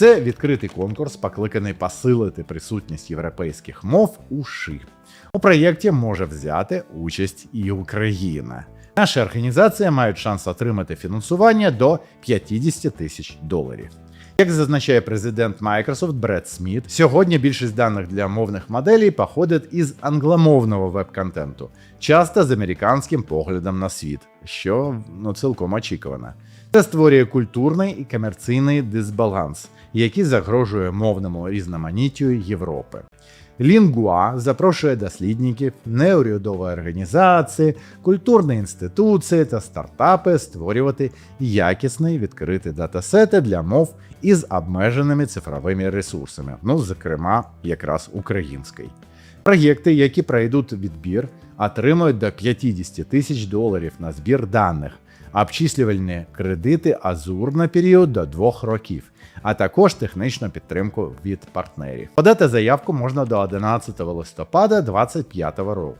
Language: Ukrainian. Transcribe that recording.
Це відкритий конкурс, покликаний посилити присутність європейських мов у ШИ. У проєкті може взяти участь і Україна. Наша організація має шанс отримати фінансування до 50 тисяч доларів. Як зазначає президент Microsoft Бред Сміт, сьогодні більшість даних для мовних моделей походить із англомовного веб-контенту, часто з американським поглядом на світ, що ну цілком очікувано. Це створює культурний і комерційний дисбаланс, який загрожує мовному різноманіттю Європи. Лінгуа запрошує дослідників, неурядові організації, культурні інституції та стартапи створювати якісні відкриті датасети для мов із обмеженими цифровими ресурсами, ну, зокрема, якраз український. Проєкти, які пройдуть відбір, отримують до 50 тисяч доларів на збір даних, обчислювальні кредити Азур на період до 2 років, а також технічну підтримку від партнерів. Подати заявку можна до 11 листопада 2025 року.